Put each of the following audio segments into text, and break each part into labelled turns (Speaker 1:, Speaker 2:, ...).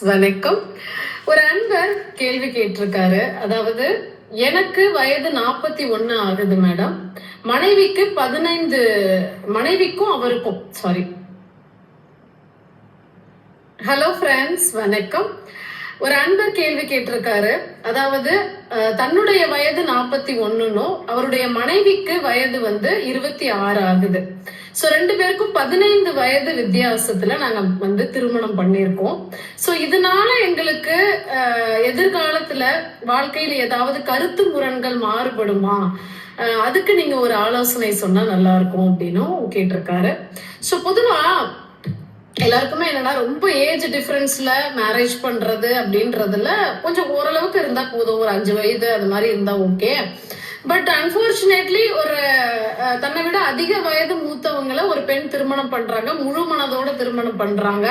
Speaker 1: வணக்கம். ஒரு அன்பர் கேள்வி கேட்டிருக்காரு. அதாவது எனக்கு வயது நாற்பத்தி ஒண்ணு ஆகுது மேடம். மனைவிக்கு பதினைந்து மனைவிக்கும் அவருக்கும் சாரி ஹலோ ஃப்ரெண்ட்ஸ் வணக்கம். ஒரு அன்பர் கேள்வி கேட்டிருக்காரு. அதாவது தன்னுடைய வயது நாற்பத்தி ஒண்ணுன்னும் அவருடைய மனைவிக்கு வயது வந்து இருபத்தி ஆறு ஆகுது. ஸோ ரெண்டு பேருக்கும் பதினைந்து வயது வித்தியாசத்துல நாங்க வந்து திருமணம் பண்ணியிருக்கோம். ஸோ இதனால எங்களுக்கு எதிர்காலத்துல வாழ்க்கையில ஏதாவது கருத்து முரண்கள் மாறுபடுமா? அதுக்கு நீங்க ஒரு ஆலோசனை சொன்னா நல்லா இருக்கும் அப்படின்னும் கேட்டிருக்காரு. ஸோ பொதுவா எல்லாருக்குமே என்னன்னா ரொம்ப ஏஜ் டிஃபரன்ஸ்ல மேரேஜ் பண்றது அப்படின்றதுல கொஞ்சம் ஓரளவுக்கு இருந்தா போதும். ஒரு அஞ்சு வயது அது மாதிரி இருந்தா ஓகே பட் அன்பார்ச்சுனேட்லி ஒரு தன்னை விட அதிக வயது மூத்தவங்களை ஒரு பெண் திருமணம் பண்றாங்க. முழு மனதோட திருமணம் பண்றாங்க.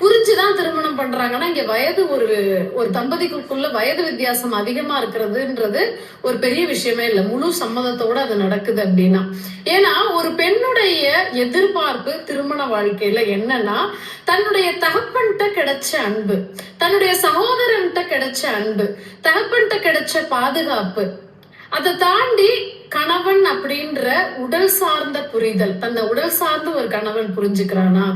Speaker 1: புரிஞ்சுதான் திருமணம் பண்றாங்கன்னா இங்க வயது ஒரு ஒரு தம்பதிக்குள்ள வயது வித்தியாசம் அதிகமா இருக்கிறதுன்றது ஒரு பெரிய விஷயமே இல்லை. முழு சம்மதத்தோட அது நடக்குது அப்படின்னா. ஏன்னா ஒரு பெண்ணுடைய எதிர்பார்ப்பு திருமண வாழ்க்கையில என்னன்னா தன்னுடைய தகப்பன்கிட்ட கிடைச்ச அன்பு தன்னுடைய சகோதரன்கிட்ட கிடைச்ச அன்பு தகப்பன்கிட்ட கிடைச்ச பாதுகாப்பு அதை தாண்டி கணவன் அப்படின்ற உடல் சார்ந்த புரிதல் தன்னை உடல் சார்ந்த ஒரு கணவன் புரிஞ்சுக்கிறானா?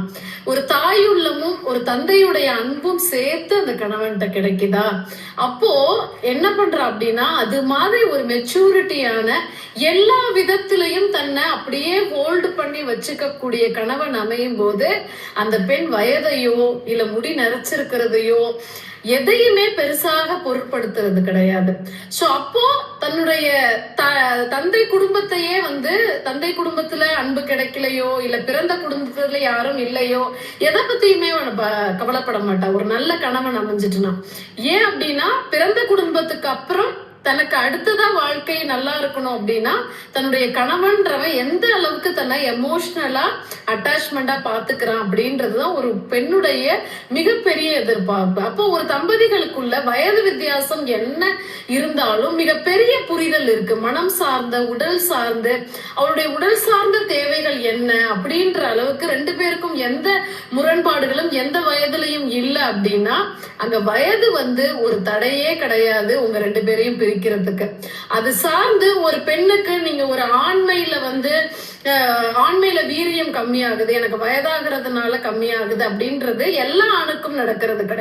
Speaker 1: ஒரு தாய் உள்ளமும் ஒரு தந்தையுடைய அன்பும் சேர்த்து அந்த கணவன்கிட்ட கிடைக்குதா? அப்போ என்ன பண்ற அப்படின்னா அது மாதிரி ஒரு மெச்சூரிட்டியான எல்லா விதத்திலையும் தன்னை அப்படியே ஹோல்டு பண்ணி வச்சுக்க கூடிய கணவன் அமையும் போது அந்த பெண் வயதையோ இல்ல முடி நரைச்சிருக்கிறதையோ எதையுமே பெருசாக பொருட்படுத்துறது கிடையாது. சோ அப்போ தன்னுடைய த- தந்தை குடும்பத்தையே வந்து தந்தை குடும்பத்துல அன்பு கிடைக்கலையோ இல்ல பிறந்த குடும்பத்துல யாரும் இல்லையோ எதை பத்தியுமே ப- கவலைப்பட மாட்டா. ஒரு நல்ல கணவன் அமைஞ்சிட்டுனா. ஏன் அப்படின்னா பிறந்த குடும்பத்துக்கு அப்புறம் தனக்கு அடுத்ததா வாழ்க்கை நல்லா இருக்கணும் அப்படின்னா தன்னுடைய கணவன்றவன் எந்த அளவுக்கு தன்னை எமோஷ்னலா அட்டாச்மெண்டா பாத்துக்கிறான் அப்படின்றதுதான் ஒரு பெண்ணுடைய மிகப்பெரிய எதிர்பார்ப்பு. அப்போ ஒரு தம்பதிகளுக்குள்ள வயது வித்தியாசம் என்ன இருந்தாலும் மிகப்பெரிய புரிதல் இருக்கு. மனம் சார்ந்த உடல் சார்ந்து அவருடைய உடல் சார்ந்த தேவைகள் என்ன அப்படின்ற அளவுக்கு ரெண்டு பேருக்கும் எந்த முரண்பாடுகளும் எந்த வயதுலயும் இல்லை அப்படின்னா அங்க வயது வந்து ஒரு தடையே கிடையாது உங்க ரெண்டு பேரையும் பிரிக்கிறதுக்கு. அது சார்ந்து ஒரு பெண்ணுக்கு நீங்க ஒரு ஆண்மையில வந்து ஆண்மையில வீரியம் கம்மியாகுது எனக்கு வயதாகிறதுனால கம்மியாகுது அப்படின்றது எல்லா ஆணுக்கும் நடக்கிறது கிடையாது.